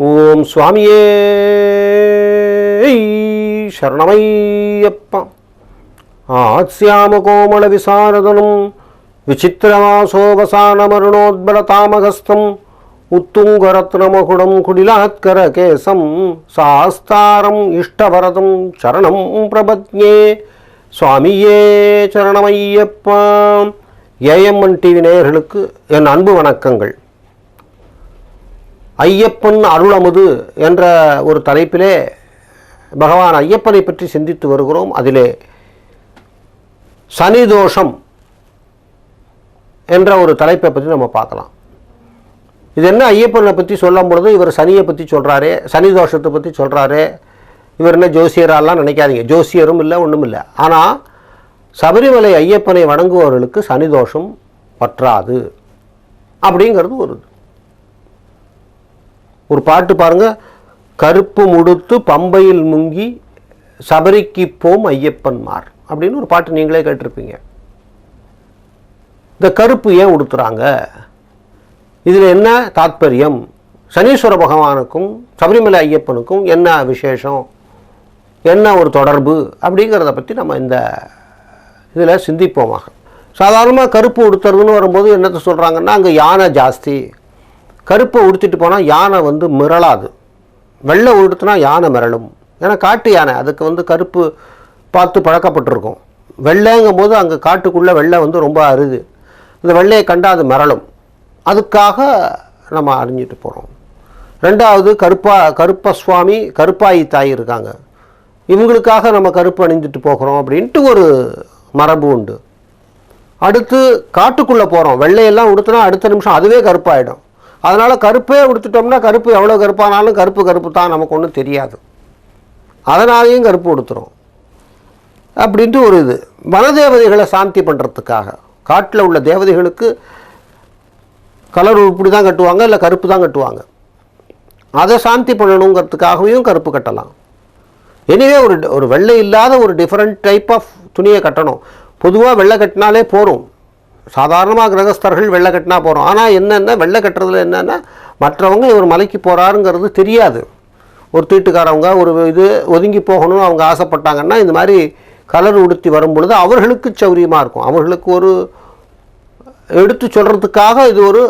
ஓம் சுவாமியே ശരണമയ്യപ്പ ആസ്യാമകോമള വിസാരദനും വിചിത്രമാസോപസാനമരുണോദ്ബലതാമഹസ്തം ഉത്തുംഗരത്നമകുടം കുടിലാത്കരകേസം സാസ്താരം ഇഷ്ടവരതം ചരണം പ്രപജ്ഞേ சுவாமியே சரணமையப்பா ஏஎம்என் டிவி நேயர்களுக்கு என் அன்பு வணக்கங்கள் ஐயப்பன் அருளமுது என்ற ஒரு தலைப்பிலே பகவான் ஐயப்பனை பற்றி சிந்தித்து வருகிறோம். அதிலே சனி தோஷம் என்ற ஒரு தலைப்பை பற்றி நம்ம பார்க்கலாம். இது என்ன? ஐயப்பனை பற்றி சொல்லும் பொழுது இவர் சனியை பற்றி சொல்கிறாரு சனி தோஷத்தை பற்றி சொல்கிறாரு இவர் என்ன ஜோசியராலாம் நினைக்காதீங்க. ஜோசியரும் இல்லை ஒன்றும் இல்லை. ஆனால் சபரிமலை ஐயப்பனை வணங்குபவர்களுக்கு சனி தோஷம் பற்றாது அப்படிங்கிறது ஒரு ஒரு பாட்டு பாருங்கள் கருப்பு முடுத்து பம்பையில் முங்கி சபரிக்கு போம் ஐயப்பன்மார் அப்படின்னு ஒரு பாட்டு நீங்களே கேட்டிருப்பீங்க. இந்த கருப்பு ஏன் உடுத்துறாங்க? இதில் என்ன தாத்பரியம்? சனீஸ்வர பகவானுக்கும் சபரிமலை ஐயப்பனுக்கும் என்ன விசேஷம்? என்ன ஒரு தொடர்பு? அப்படிங்கிறத பற்றி நம்ம இந்த இதில் சிந்திப்போமாக. சாதாரணமாக கருப்பு உடுத்துறதுன்னு வரும்போது என்னத்தை சொல்கிறாங்கன்னா அங்கே யானை ஜாஸ்தி கருப்பை உடுத்திட்டு போனால் யானை வந்து மிரளாது. வெள்ளை உடுத்துனா யானை மிரளும். ஏன்னா காட்டு யானை அதுக்கு வந்து கருப்பு பார்த்து பழக்கப்பட்டிருக்கும். வெள்ளைங்கும் போது அங்கே காட்டுக்குள்ளே வெள்ளை வந்து ரொம்ப அருது. இந்த வெள்ளையை கண்டால் அது மிரளும். அதுக்காக நம்ம அறிஞ்சிட்டு போகிறோம் ரெண்டாவது கருப்பா கருப்ப சுவாமி கருப்பாயி தாய் இருக்காங்க. இவங்களுக்காக நம்ம கருப்பு அணிஞ்சிட்டு போகிறோம் அப்படின்ட்டு ஒரு மரபு உண்டு. அடுத்து காட்டுக்குள்ளே போகிறோம் வெள்ளையெல்லாம் உடுத்தினா அடுத்த நிமிஷம் அதுவே கருப்பாயிடும். அதனால் கருப்பே உடுத்துட்டோம்னா கருப்பு எவ்வளோ கருப்பானாலும் கருப்பு கருப்பு தான் நமக்கு ஒன்றும் தெரியாது. அதனாலேயும் கருப்பு உடுத்துறோம். அப்படின்ட்டு ஒரு இது. வனதேவதைகளை சாந்தி பண்ணுறதுக்காக காட்டில் உள்ள தேவதைகளுக்கு கலர் உருப்படி தான் கட்டுவாங்க இல்லை கருப்பு தான் கட்டுவாங்க. அதை சாந்தி பண்ணணுங்கிறதுக்காகவும் கருப்பு கட்டலாம். எனிவே ஒரு ஒரு வெள்ளை இல்லாத ஒரு டிஃப்ரெண்ட் டைப் ஆஃப் துணியை கட்டணும். பொதுவாக வெள்ளை கட்டினாலே போகும் சாதாரணமாக கிரகஸ்தர்கள் வெள்ளை கட்டினா போகிறோம் ஆனால் என்னென்ன வெள்ளை கட்டுறதுல என்னென்னா மற்றவங்க இவர் மலைக்கு போகிறாருங்கிறது தெரியாது. ஒரு தீட்டுக்காரவங்க ஒரு இது ஒதுங்கி போகணும்னு அவங்க ஆசைப்பட்டாங்கன்னா இந்த மாதிரி கலர் உடுத்தி வரும் பொழுது அவர்களுக்கு சௌரியமாக இருக்கும். அவர்களுக்கு ஒரு எடுத்து சொல்கிறதுக்காக இது ஒரு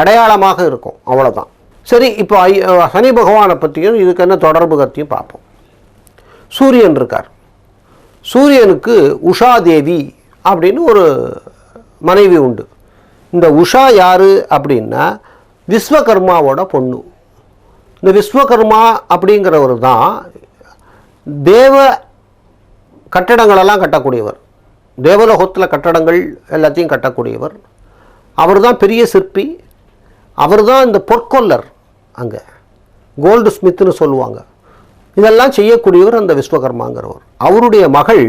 அடையாளமாக இருக்கும். அவ்வளோதான் சரி இப்போ ஐ சனி பகவானை பற்றியும் இதுக்கு என்ன தொடர்பு கத்தியும் பார்ப்போம். சூரியன் இருக்கார். சூரியனுக்கு உஷா தேவி அப்படின்னு ஒரு மனைவி உண்டு. இந்த உஷா யார் அப்படின்னா விஸ்வகர்மாவோட பொண்ணு. இந்த விஸ்வகர்மா அப்படிங்கிறவர் தான் தேவ கட்டடங்களெல்லாம் கட்டக்கூடியவர். தேவலோகத்தில் கட்டடங்கள் எல்லாத்தையும் கட்டக்கூடியவர். அவர் தான் பெரிய சிற்பி. அவர் தான் இந்த பொற்கொல்லர் அங்கே. கோல்டு ஸ்மித்னு சொல்லுவாங்க. இதெல்லாம் செய்யக்கூடியவர் அந்த விஸ்வகர்மாங்கிறவர். அவருடைய மகள்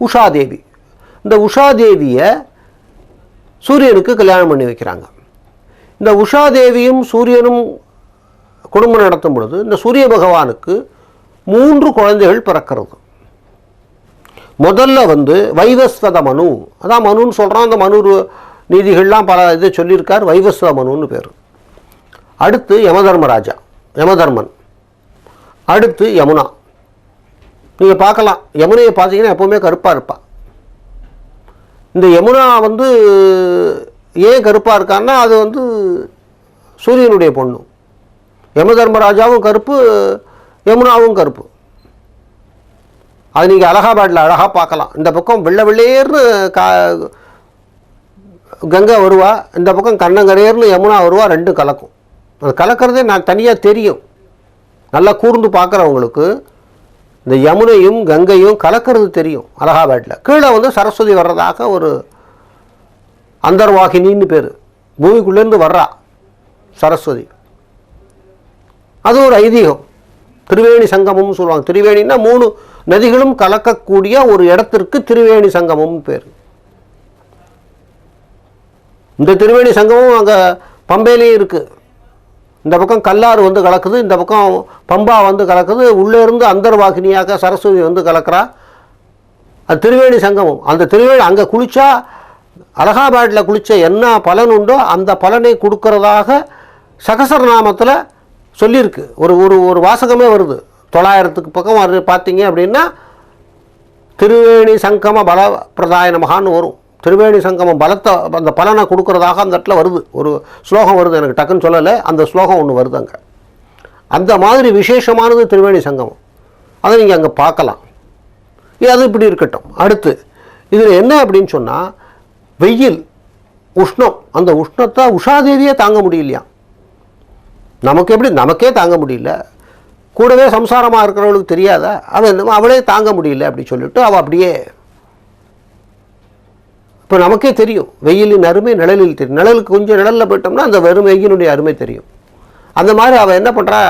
உஷாதேவி. இந்த உஷாதேவியை சூரியனுக்கு கல்யாணம் பண்ணி வைக்கிறாங்க. இந்த உஷாதேவியும் சூரியனும் குடும்பம் நடத்தும் பொழுது இந்த சூரிய பகவானுக்கு மூன்று குழந்தைகள் பிறக்கிறது. முதல்ல வந்து வைவஸ்வத மனு. அதான் மனுன்னு சொல்கிறான் அந்த மனு நீதிகள்லாம் பல இதை சொல்லியிருக்கார். வைவஸ்வத மனுன்னு பேர். அடுத்து யமதர்மராஜா. யமதர்மன். அடுத்து யமுனா. நீங்கள் பார்க்கலாம். யமுனையை பார்த்தீங்கன்னா எப்போவுமே கருப்பாக இருப்பாள் இந்த யமுனா வந்து ஏன் கருப்பாக இருக்கான்னா அது வந்து சூரியனுடைய பொண்ணு. யமதர்மராஜாவும் கருப்பு யமுனாவும் கருப்பு. அது நீங்கள் அலகாபாடில் அழகாக பார்க்கலாம். இந்த பக்கம் வெள்ளை வெள்ளையர்னு கா கங்கை வருவா இந்த பக்கம் கண்ணங்கரையர்னு யமுனா வருவா ரெண்டும் கலக்கும். அது கலக்கிறதே நான் தனியாக தெரியும். நல்லா கூர்ந்து பார்க்குறவங்களுக்கு இந்த யமுனையும் கங்கையும் கலக்கிறது தெரியும் அலகாபாட்டில் கீழே வந்து சரஸ்வதி வர்றதாக ஒரு அந்தர்வாகினின்னு பேர். பூமிக்குள்ளேருந்து வர்றா சரஸ்வதி. அது ஒரு ஐதீகம். திருவேணி சங்கமம்னு சொல்லுவாங்க. திருவேணின்னா மூணு நதிகளும் கலக்கக்கூடிய ஒரு இடத்திற்கு திருவேணி சங்கமம்னு பேர். இந்த திருவேணி சங்கமும் அங்கே பம்பையிலேயே இருக்குது இந்த பக்கம் கல்லாறு வந்து கலக்குது இந்த பக்கம் பம்பா வந்து கலக்குது உள்ளேருந்து அந்தர்வாகினியாக சரஸ்வதி வந்து கலக்கிறா. அது திருவேணி சங்கமம். அந்த திருவேணி அங்கே குளித்தா அலகாபாட்டில் குளித்த என்ன பலன் உண்டோ அந்த பலனை கொடுக்கறதாக சகசரநாமத்தில் சொல்லியிருக்கு. ஒரு ஒரு ஒரு வாசகமே வருது. தொள்ளாயிரத்துக்கு பக்கம் வருது பார்த்தீங்க அப்படின்னா திருவேணி சங்கம பல பிரதாய வரும். திருவேணி சங்கமம் பலத்தை அந்த பலனை கொடுக்குறதாக அந்த இடத்துல வருது. ஒரு ஸ்லோகம் வருது எனக்கு டக்குன்னு சொல்லலை. அந்த ஸ்லோகம் ஒன்று வருது அங்கே. அந்த மாதிரி விசேஷமானது திருவேணி சங்கமம். அதை நீங்கள் அங்கே பார்க்கலாம். அது இப்படி இருக்கட்டும். அடுத்து இதில் என்ன அப்படின்னு சொன்னால் வெயில் உஷ்ணம் அந்த உஷ்ணத்தை உஷாதேவியே தாங்க முடியலையா நமக்கு எப்படி நமக்கே தாங்க முடியல. கூடவே சம்சாரமாக இருக்கிறவளுக்கு தெரியாத? அவள் என்னமோ அவளே தாங்க முடியல அப்படி சொல்லிட்டு அவள் அப்படியே இப்போ நமக்கே தெரியும் வெயிலின் அருமை நிழலில் தெரியும். நிழலுக்கு கொஞ்சம் நிழலில் போயிட்டோம்னா அந்த வெறும் வெயிலினுடைய அருமை தெரியும். அந்த மாதிரி அவள் என்ன பண்ணுறா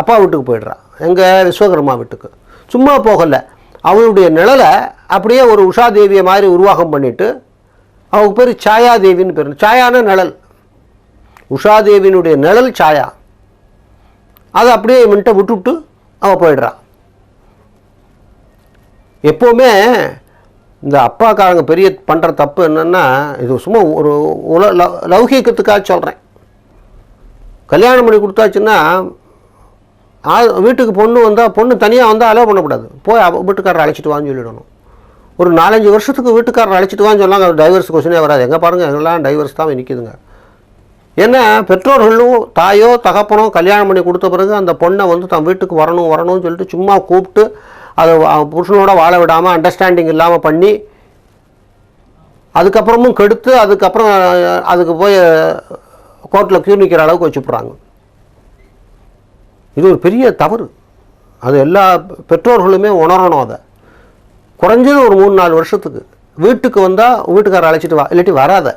அப்பா வீட்டுக்கு போயிடுறா. எங்கள் விஸ்வகர்மா வீட்டுக்கு. சும்மா போகலை. அவளுடைய நிழலை அப்படியே ஒரு உஷாதேவியை மாதிரி உருவாகம் பண்ணிவிட்டு அவளுக்கு பேர் சாயாதேவின்னு பேர். சாயான நிழல். உஷாதேவியினுடைய நிழல் சாயா. அதை அப்படியே இவன்கிட்ட விட்டுவிட்டு அவள் போயிடுறா. எப்போவுமே இந்த அப்பாக்காரங்க பெரிய பண்ணுற தப்பு என்னென்னா இது சும்மா ஒரு உல லௌ- லௌகீகத்துக்காக சொல்கிறேன் கல்யாணம் பண்ணி கொடுத்தாச்சுன்னா வீட்டுக்கு பொண்ணு வந்தால் பொண்ணு தனியாக வந்தால் அலோவ் பண்ணக்கூடாது. போய் வீட்டுக்காரரை அழைச்சிட்டு வான்னு சொல்லிடணும். ஒரு நாலஞ்சு வருஷத்துக்கு வீட்டுக்காரரை அழைச்சிட்டு வான்னு சொன்னாங்க டைவர்ஸ் கொஸ்டினே வராது. எங்கே பாருங்கள் எங்கெல்லாம் டைவர்ஸ் தான் நிற்கிதுங்க ஏன்னா பெற்றோர்களும் தாயோ தகப்பனோ கல்யாணம் பண்ணி கொடுத்த பிறகு அந்த பொண்ணை வந்து தன் வீட்டுக்கு வரணும் வரணும்னு சொல்லிட்டு சும்மா கூப்பிட்டு அதை புருஷனோட வாழ விடாமல் அண்டர்ஸ்டாண்டிங் இல்லாமல் பண்ணி அதுக்கப்புறமும் கெடுத்து அதுக்கப்புறம் அதுக்கு போய் கோர்ட்டில் கியூ நிற்கிற அளவுக்கு வச்சுப்புறாங்க இது ஒரு பெரிய தவறு. அது எல்லா பெற்றோர்களுமே உணரணும் அதை. குறைஞ்சது ஒரு மூணு நாலு வருஷத்துக்கு. வீட்டுக்கு வந்தால் வீட்டுக்காரர் அழைச்சிட்டு வா இல்லாட்டி வராத.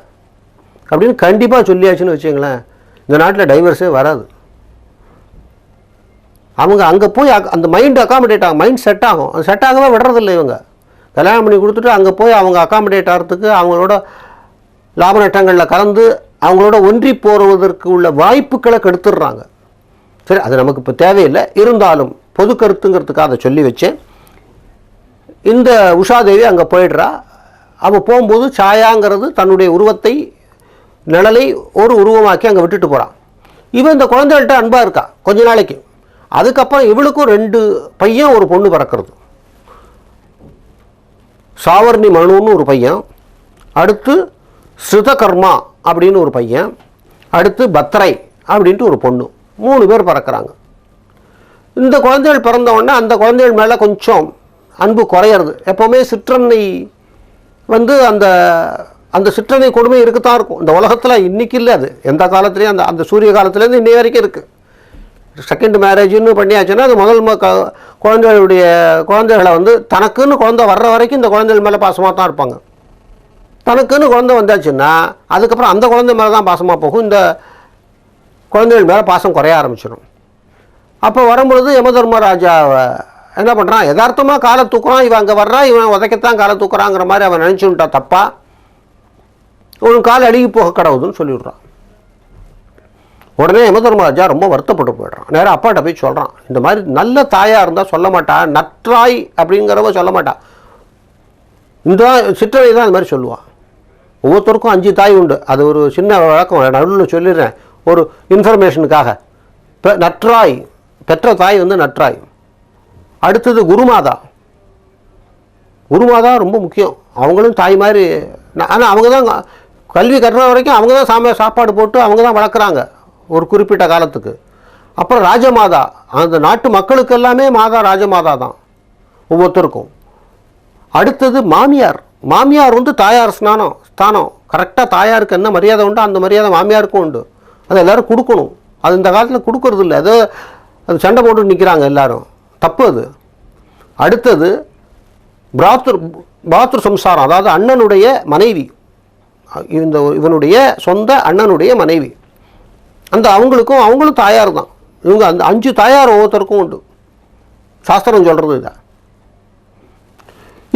அப்படின்னு கண்டிப்பாக சொல்லியாச்சுன்னு வச்சுங்களேன் இந்த நாட்டில் டைவர்ஸே வராது. அவங்க அங்கே போய் அந்த மைண்ட் அகாமடேட் ஆகும் மைண்ட் செட் ஆகும். அது செட் ஆகவே விடுறதில்ல இவங்க. கல்யாணம் பண்ணி கொடுத்துட்டு அங்கே போய் அவங்க அகாமடேட் ஆகிறதுக்கு அவங்களோட லாப நட்டங்களில் கலந்து அவங்களோட ஒன்றி போடுவதற்கு உள்ள வாய்ப்புகளை கெடுத்துடுறாங்க. சரி அது நமக்கு இப்போ தேவையில்லை. இருந்தாலும் பொது கருத்துங்கிறதுக்காக அதை சொல்லி வச்சேன். இந்த உஷாதேவி அங்கே போயிடுறா. அவள் போகும்போது சாயாங்கிறது தன்னுடைய உருவத்தை நிழலை ஒரு உருவமாக்கி அங்கே விட்டுட்டு போகிறான் இவன் இந்த குழந்தைகள்கிட்ட அன்பாக இருக்கா? கொஞ்ச நாளைக்கு. அதுக்கப்புறம் இவளுக்கும் ரெண்டு பையன் ஒரு பொண்ணு பிறக்கிறது. சாவர்ணி மனுன்னு ஒரு பையன் அடுத்து ஸ்ருதகர்மா அப்படின்னு ஒரு பையன் அடுத்து பத்ரை அப்படின்ட்டு ஒரு பொண்ணு மூணு பேர் பிறக்கிறாங்க. இந்த குழந்தைகள் பிறந்தவொடனே அந்த குழந்தைகள் மேலே கொஞ்சம் அன்பு குறையிறது. எப்போவுமே சிற்றன்னை வந்து அந்த அந்த சிற்றனை கொடுமை இருக்கத்தான் இருக்கும். இந்த உலகத்தில் இன்றைக்கி இல்லை அது. எந்த காலத்துலேயும் அந்த அந்த சூரிய காலத்துலேருந்து இன்னை வரைக்கும் இருக்குது செகண்ட் மேரேஜ்னு பண்ணியாச்சுன்னா அது முதல் குழந்தைகளுடைய குழந்தைகளை வந்து தனக்குன்னு குழந்தை வர்ற வரைக்கும் இந்த குழந்தைகள் மேலே பாசமாக தான் இருப்பாங்க. தனக்குன்னு குழந்தை வந்தாச்சுன்னா அதுக்கப்புறம் அந்த குழந்தை மேலே தான் பாசமாக போகும். இந்த குழந்தைகள் மேலே பாசம் குறைய ஆரம்பிச்சிடும் அப்போ வரும்பொழுது யமதர்மராஜாவை என்ன பண்ணுறான் யதார்த்தமாக காலை தூக்குறான். இவன் அங்கே வர்றான் இவன் உதைக்கத்தான் காலை தூக்குறாங்கிற மாதிரி அவன் நினச்சுட்டா தப்பா? ஒரு கால் அழுகி போக கடவுதுன்னு சொல்லிவிடுறான். உடனே யமதர்மராஜா ரொம்ப வருத்தப்பட்டு போயிடுறான். நேராக அப்பாட்ட போய் சொல்கிறான் இந்த மாதிரி நல்ல தாயாக இருந்தால் சொல்ல மாட்டான் நற்றாய் அப்படிங்கிறவ சொல்ல மாட்டான் இந்த சிற்றனை தான் இந்த மாதிரி சொல்லுவான் ஒவ்வொருத்தருக்கும் அஞ்சு தாய் உண்டு. அது ஒரு சின்ன வழக்கம். நடுவில் சொல்லிடுறேன். ஒரு இன்ஃபர்மேஷனுக்காக இப்போ நற்றாய் பெற்ற தாய் வந்து நற்றாய். அடுத்தது குருமாதா. குருமாதா ரொம்ப முக்கியம். அவங்களும் தாய் மாதிரி. ஆனால் அவங்க தான் கல்வி கற்ற வரைக்கும் அவங்க தான் சாம சாப்பாடு போட்டு அவங்க தான் வளர்க்குறாங்க. ஒரு குறிப்பிட்ட காலத்துக்கு. அப்புறம் ராஜமாதா அந்த நாட்டு மக்களுக்கு எல்லாமே மாதா ராஜமாதா தான் ஒவ்வொருத்தருக்கும். அடுத்தது மாமியார். மாமியார் வந்து தாயார் ஸ்நானம் ஸ்தானம். கரெக்டாக தாயாருக்கு என்ன மரியாதை உண்டோ அந்த மரியாதை மாமியாருக்கும் உண்டு. அதை எல்லோரும் கொடுக்கணும். அது இந்த காலத்தில் கொடுக்கறது இல்லை. அது அது சண்டை போட்டு நிற்கிறாங்க எல்லாரும். தப்பு அது. அடுத்தது பிராத்ரு பாத்ரு சம்சாரம் அதாவது அண்ணனுடைய மனைவி. இந்த இவனுடைய சொந்த அண்ணனுடைய மனைவி. அந்த அவங்களுக்கும் அவங்களும் தாயார் தான் இவங்க அந்த அஞ்சு தாயார் ஒவ்வொருத்தருக்கும் உண்டு. சாஸ்திரம் சொல்கிறது இதை.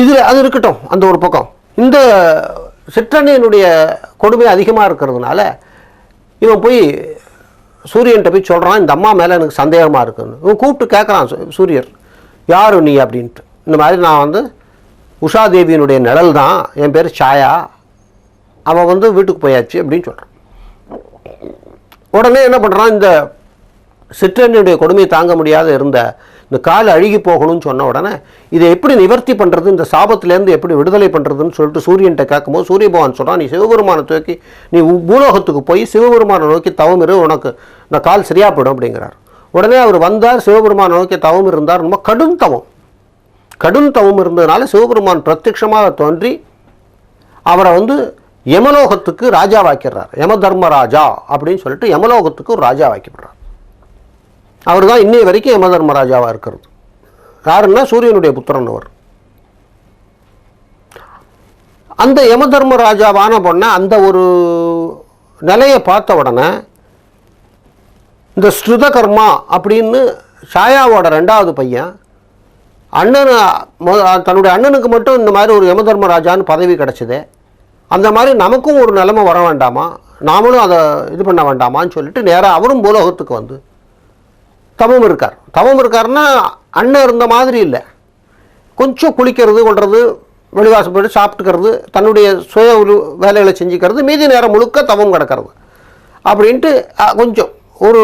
இதில் அது இருக்கட்டும் அந்த ஒரு பக்கம். இந்த சிற்றண்ணையினுடைய கொடுமை அதிகமாக இருக்கிறதுனால இவன் போய் சூரியன்கிட்ட போய் சொல்கிறான் இந்த அம்மா மேலே எனக்கு சந்தேகமாக இருக்குன்னு. இவன் கூப்பிட்டு கேட்குறான் சூரியர். யார் நீ? அப்படின்ட்டு. இந்த மாதிரி நான் வந்து உஷாதேவியினுடைய நிழல் தான் என் பேர் சாயா. அவன் வந்து வீட்டுக்கு போயாச்சு அப்படின்னு சொல்கிறான் உடனே என்ன பண்ணுறான் இந்த சிற்றனுடைய கொடுமையை தாங்க முடியாத இருந்த இந்த கால் அழுகி போகணும்னு சொன்ன உடனே இதை எப்படி நிவர்த்தி பண்ணுறது இந்த சாபத்திலேருந்து எப்படி விடுதலை பண்ணுறதுன்னு சொல்லிட்டு சூரியன்கிட்ட கேட்கும்போது சூரிய பகவான் சொல்கிறான் நீ சிவபெருமானை தூக்கி நீ பூலோகத்துக்கு போய் சிவபெருமானை நோக்கி தவம் இரு உனக்கு இந்த கால் சரியாக போயிடும் அப்படிங்கிறார். உடனே அவர் வந்தார் சிவபெருமானை நோக்கி தவம் இருந்தார் ரொம்ப கடும் தவம். கடும் தவம் இருந்ததுனால சிவபெருமான் பிரத்யட்சமாக தோன்றி அவரை வந்து யமலோகத்துக்கு ராஜாவாக்கிறார் யம தர்மராஜா அப்படின்னு சொல்லிட்டு யமலோகத்துக்கு ஒரு ராஜா ராஜாவாக்கப்படுறார் அவர் தான் இன்னைய வரைக்கும் யம தர்மராஜாவாக இருக்கிறது. யாருன்னா சூரியனுடைய புத்திரன் அவர். அந்த யம தர்மராஜாவான பொண்ண அந்த ஒரு நிலையை பார்த்த உடனே இந்த ஸ்ருதகர்மா அப்படின்னு ஷாயாவோட ரெண்டாவது பையன் அண்ணன் தன்னுடைய அண்ணனுக்கு மட்டும் இந்த மாதிரி ஒரு யமதர்மராஜான்னு பதவி கிடச்சிது. அந்த மாதிரி நமக்கும் ஒரு நிலைமை வர வேண்டாமா? நாமளும் அதை இது பண்ண வேண்டாமான்னு சொல்லிட்டு நேராக அவரும் பூலோகத்துக்கு வந்து தவம் இருக்கார். தவம் இருக்காருன்னா அண்ணன் இருந்த மாதிரி இல்லை. கொஞ்சம் குளிக்கிறது கொள்வது வெளிவாசம் போயிட்டு சாப்பிட்டுக்கிறது தன்னுடைய சுய ஒரு வேலைகளை செஞ்சுக்கிறது மீதி நேரம் முழுக்க தவம் கிடக்கிறது. அப்படின்ட்டு கொஞ்சம் ஒரு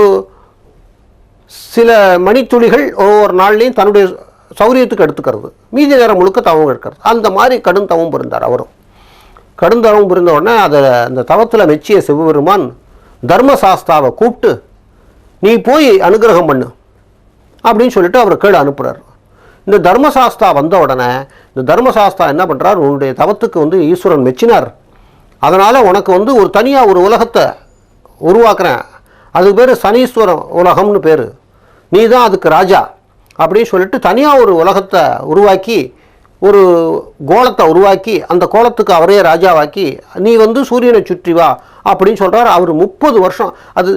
சில மணித்துளிகள் ஒவ்வொரு நாள்லேயும் தன்னுடைய சௌரியத்துக்கு எடுத்துக்கிறது. மீதி நேரம் முழுக்க தவம் கிடக்கிறது. அந்த மாதிரி கடும் தவம் பிறந்தார் அவரும். கடுந்தவம் புரிந்த உடனே அதை அந்த தவத்தில் மெச்சிய சிவபெருமான் தர்மசாஸ்தாவை கூப்பிட்டு நீ போய் அனுகிரகம் பண்ணு அப்படின்னு சொல்லிட்டு அவர் கீழே அனுப்புகிறார் இந்த தர்மசாஸ்தா வந்த உடனே இந்த தர்மசாஸ்தா என்ன பண்ணுறார் உன்னுடைய தவத்துக்கு வந்து ஈஸ்வரன் மெச்சினார். அதனால் உனக்கு வந்து ஒரு தனியாக ஒரு உலகத்தை உருவாக்குறேன். அதுக்கு பேர் சனீஸ்வர உலகம்னு பேர். நீ தான் அதுக்கு ராஜா அப்படின்னு சொல்லிட்டு தனியாக ஒரு உலகத்தை உருவாக்கி ஒரு கோலத்தை உருவாக்கி அந்த கோலத்துக்கு அவரே ராஜாவாக்கி நீ வந்து சூரியனை சுற்றி வா அப்படின்னு சொல்கிறார் அவர் முப்பது வருஷம். அது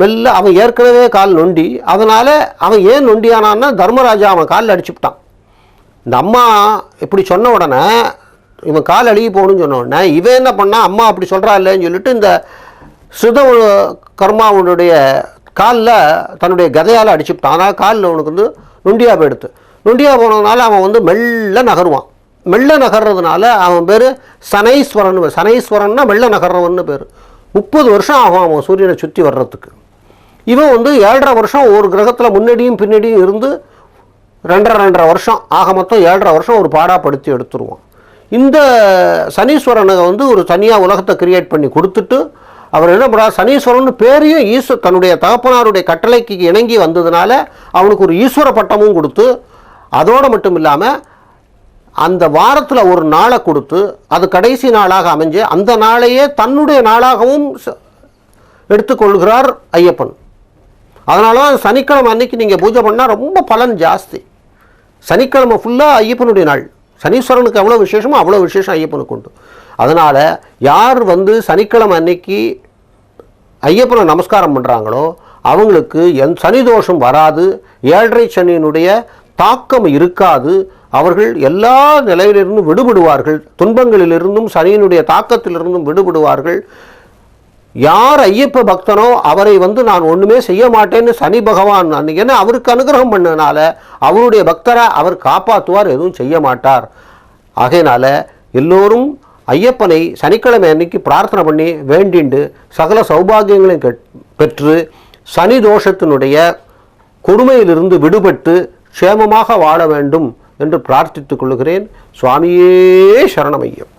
மெல்ல அவன் ஏற்கனவே கால் நொண்டி அதனால் அவன் ஏன் நொண்டியானான்னா தர்மராஜா அவன் காலில் அடிச்சுட்டான் இந்த அம்மா இப்படி சொன்ன உடனே இவன் கால் அழுகி போகணும்னு சொன்ன உடனே இவன் என்ன பண்ணா அம்மா அப்படி சொல்கிறா இல்லைன்னு சொல்லிட்டு இந்த சுத கர்மாவனுடைய காலில் தன்னுடைய கதையால் அடிச்சுட்டான் ஆனால் காலில் அவனுக்கு வந்து நொண்டியாக போயிடுத்து. நொண்டியா போனதுனால அவன் வந்து மெல்ல நகருவான். மெல்ல நகர்றதுனால அவன் பேர் சனைஸ்வரன் சனைஸ்வரன்னா மெல்ல நகர்றவன்னு பேர். முப்பது வருஷம் ஆகும் அவன் சூரியனை சுற்றி வர்றதுக்கு. இவன் வந்து ஏழரை வருஷம் ஒரு கிரகத்தில் முன்னாடியும் பின்னாடியும் இருந்து ரெண்டரை ரெண்டரை வருஷம் ஆக மொத்தம் ஏழரை வருஷம் ஒரு பாடாப்படுத்தி எடுத்துருவான். இந்த சனீஸ்வரனை வந்து ஒரு தனியாக உலகத்தை கிரியேட் பண்ணி கொடுத்துட்டு அவர் என்ன பண்ணுறார் சனீஸ்வரன் பேரையும் ஈஸ்வர தன்னுடைய தகப்பனாருடைய கட்டளைக்கு இணங்கி வந்ததுனால அவனுக்கு ஒரு ஈஸ்வர பட்டமும் கொடுத்து அதோடு மட்டும் இல்லாமல் அந்த வாரத்தில் ஒரு நாளை கொடுத்து அது கடைசி நாளாக அமைஞ்சு அந்த நாளையே தன்னுடைய நாளாகவும் எடுத்துக்கொள்கிறார் ஐயப்பன். அதனால தான் சனிக்கிழமை அன்னைக்கு நீங்கள் பூஜை பண்ணால் ரொம்ப பலன் ஜாஸ்தி. சனிக்கிழமை ஃபுல்லாக ஐயப்பனுடைய நாள். சனீஸ்வரனுக்கு எவ்வளோ விசேஷமோ அவ்வளோ விசேஷம் ஐயப்பனுக்கு உண்டு. அதனால் யார் வந்து சனிக்கிழமை அன்னைக்கு ஐயப்பனை நமஸ்காரம் பண்ணுறாங்களோ அவங்களுக்கு என் சனி தோஷம் வராது. ஏழரை சனியினுடைய தாக்கம் இருக்காது. அவர்கள் எல்லா நிலையிலிருந்தும் விடுபடுவார்கள். துன்பங்களிலிருந்தும் சனியினுடைய தாக்கத்திலிருந்தும் விடுபடுவார்கள். யார் ஐயப்ப பக்தனோ அவரை வந்து நான் ஒன்றுமே செய்ய மாட்டேன்னு சனி பகவான் ஏன்னா அவருக்கு அனுகிரகம் பண்ணதுனால அவருடைய பக்தரை அவர் காப்பாற்றுவார் எதுவும் செய்ய மாட்டார். ஆகையினால எல்லோரும் ஐயப்பனை சனிக்கிழமை அன்னைக்கு பிரார்த்தனை பண்ணி வேண்டிண்டு சகல சௌபாகியங்களையும் பெற்று சனி தோஷத்தினுடைய கொடுமையிலிருந்து விடுபட்டு க்ஷேமமாக வாழ வேண்டும் என்று பிரார்த்தித்துக் கொள்கிறேன் சுவாமியே சரணமையம்.